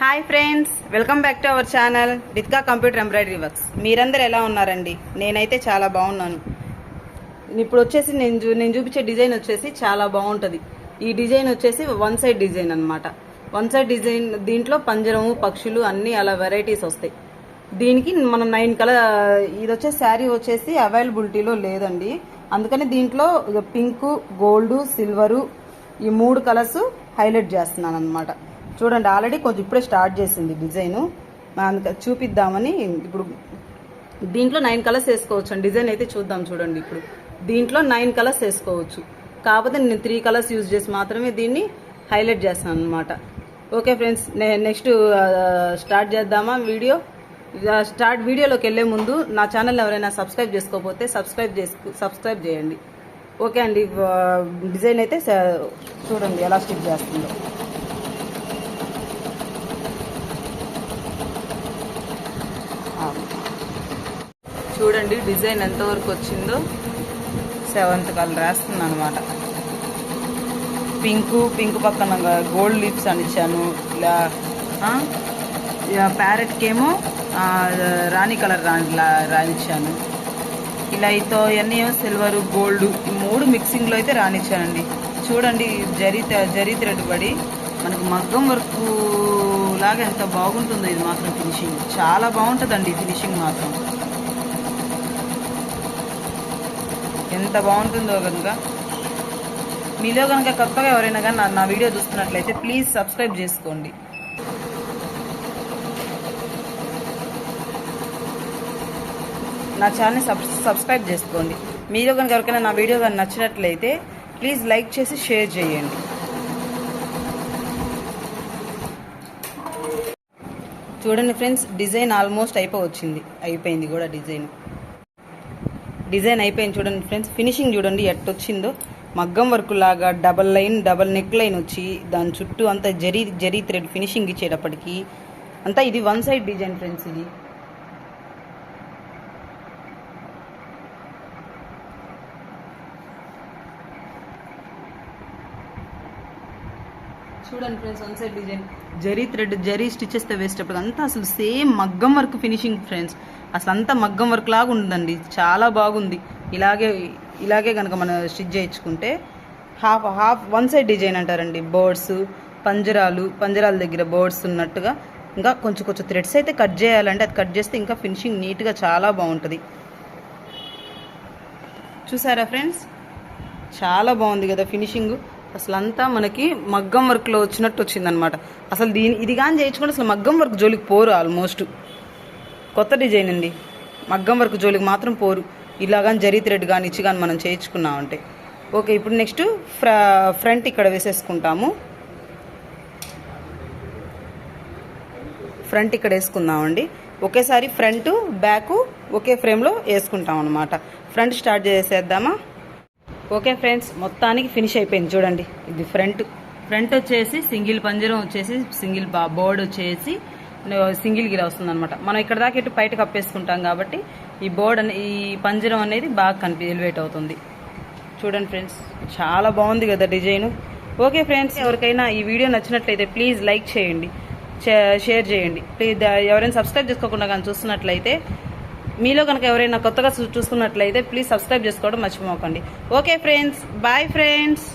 Hi friends welcome back to our channel డిత్కా computer embroidery works మీరందరూ ఎలా ఉన్నారండి? నేనైతే చాలా బాగున్నాను. ఇప్పుడు వచ్చేసి నేను నేను చూపించే డిజైన్ వచ్చేసి చాలా బాగుంటుంది. ఈ డిజైన్ వచ్చేసి వన్ సైడ్ డిజైన్ అనమాట వన్ సైడ్ డిజైన్ దీంట్లో పంజరము పక్షులు అన్నీ అలా వెరైటీస్ వస్తాయి. దీనికి మనం నైన్ కలర్ ఇది వచ్చేసి శారీ వచ్చేసి అవైలబిలిటీలో లేదండి. అందుకని దీంట్లో పింక్ గోల్డ్ సిల్వరు ఈ మూడు కలర్స్ హైలైట్ చేస్తున్నాను అనమాట చూడండి ఆల్రెడీ కొంచెం ఇప్పుడే స్టార్ట్ చేసింది డిజైను. అందుక చూపిద్దామని ఇప్పుడు దీంట్లో నైన్ కలర్స్ వేసుకోవచ్చు అండి డిజైన్ అయితే చూద్దాం చూడండి ఇప్పుడు. దీంట్లో నైన్ కలర్స్ వేసుకోవచ్చు. కాకపోతే నేను త్రీ కలర్స్ యూజ్ చేసి మాత్రమే దీన్ని హైలైట్ చేస్తాను అనమాట ఓకే ఫ్రెండ్స్ నెక్స్ట్ స్టార్ట్ చేద్దామా వీడియో? స్టార్ట్ వీడియోలోకి వెళ్ళే ముందు నా ఛానల్ ఎవరైనా సబ్స్క్రైబ్ చేసుకోకపోతే సబ్స్క్రైబ్ చేసుకు సబ్స్క్రైబ్ చేయండి. ఓకే అండి డిజైన్ అయితే చూడండి ఎలా స్టిచ్ చేస్తుందో. చూడండి డిజైన్ ఎంతవరకు వచ్చిందో. సెవెంత్ కలర్ వేస్తుంది అనమాట పింక్ పింక్ పక్కన గోల్డ్ లిప్స్ అని ఇచ్చాను. ఇలా ప్యారెట్కేమో రాణి కలర్ రాణిలా రాణించాను ఇలా ఇతో ఇవన్నీ సిల్వర్ గోల్డ్ ఈ మూడు మిక్సింగ్లో అయితే రాణించానండి చూడండి జరి జరీ థ్రెడ్ పడి మనకు మగ్గం వర్క్ లాగా ఎంత బాగుంటుందో ఇది మాత్రం ఫినిషింగ్. చాలా బాగుంటుందండి ఫినిషింగ్ మాత్రం. ఎంత బాగుంటుందో కనుక. మీలో కనుక కొత్తగా ఎవరైనా కానీ నా- నా వీడియో చూస్తున్నట్లయితే ప్లీజ్ సబ్స్క్రైబ్ చేసుకోండి. నా ఛానల్ని సబ్స్క్రైబ్ చేసుకోండి. మీరు కనుక ఎవరికైనా నా వీడియో కానీ నచ్చినట్లయితే ప్లీజ్ లైక్ చేసి షేర్ చేయండి. చూడండి ఫ్రెండ్స్ డిజైన్ ఆల్మోస్ట్ అయిపోవచ్చింది అయిపోయింది కూడా డిజైన్. డిజైన్ అయిపోయింది చూడండి ఫ్రెండ్స్. ఫినిషింగ్ చూడండి ఎట్టొచ్చిందో. మగ్గం వర్క్ లాగా double line double neck line వచ్చి దాని చుట్టూ అంతా జరీ జరీ థ్రెడ్ ఫినిషింగ్ ఇచ్చేటప్పటికి అంతా ఇది వన్ సైడ్ డిజైన్ ఫ్రెండ్స్ ఇది. చూడండి friends one side design zari thread zari stitches వేసేటప్పుడు అంతా అసలు సేమ్ మగ్గం వర్క్ ఫినిషింగ్ ఫ్రెండ్స్ అసలు అంతా మగ్గం వర్క్ లాగా ఉందండి. చాలా బాగుంది. ఇలాగే ఇలాగే కనుక మనం స్టిచ్ చేయించుకుంటే half half one side design అంటారండి. బర్డ్స్ పంజరాలు పంజరాల దగ్గర బర్డ్స్ ఉన్నట్టుగా ఇంకా కొంచెం కొంచెం థ్రెడ్స్ అయితే కట్ చేయాలంటే అది కట్ చేస్తే ఇంకా ఫినిషింగ్ నీట్గా చాలా బాగుంటుంది. చూసారా ఫ్రెండ్స్ చాలా బాగుంది కదా ఫినిషింగ్ అసలు అంతా మనకి మగ్గం వర్క్లో వచ్చినట్టు వచ్చిందనమాట అసలు దీని ఇది కానీ చేయించుకుంటే అసలు మగ్గం వర్క్ జోలికి పోరు ఆల్మోస్ట్ కొత్త డిజైన్ అండి. మగ్గం వర్క్ జోలికి మాత్రం పోరు. ఇలా కానీ జరీ థ్రెడ్ కానీ ఇచ్చి కానీ మనం చేయించుకున్నామంటే. ఓకే ఇప్పుడు నెక్స్ట్ ఫ్ర ఫ్రంట్ ఇక్కడ వేసేసుకుంటాము. ఫ్రంట్ ఇక్కడ వేసుకుందామండి. ఒకేసారి ఫ్రంట్ బ్యాక్ ఒకే ఫ్రేమ్లో వేసుకుంటాం అనమాట ఫ్రంట్ స్టార్ట్ చేసేద్దామా? ఓకే ఫ్రెండ్స్ మొత్తానికి ఫినిష్ అయిపోయింది. చూడండి ఇది ఫ్రంట్ ఫ్రంట్ వచ్చేసి సింగిల్ పంజరం వచ్చేసి సింగిల్ బా బోర్డ్ వచ్చేసి సింగిల్ గిర వస్తుంది అనమాట మనం ఇక్కడ దాకా ఇటు బయట కప్పేసుకుంటాం కాబట్టి ఈ బోర్డ్ ఈ పంజరం అనేది బాగా కనిపి ఎలివేట్ అవుతుంది. చూడండి ఫ్రెండ్స్ చాలా బాగుంది కదా డిజైన్ ఓకే ఫ్రెండ్స్ ఎవరికైనా ఈ వీడియో నచ్చినట్లయితే ప్లీజ్ లైక్ చేయండి. షేర్ చేయండి. ప్లీజ్ ఎవరైనా సబ్స్క్రైబ్ చేసుకోకుండా కానీ చూస్తున్నట్లయితే మీలో కనుక ఎవరైనా కొత్తగా చూ- చూస్తున్నట్లయితే ప్లీజ్ సబ్స్క్రైబ్ చేసుకోవడం మర్చిపోకండి. Okay friends bye friends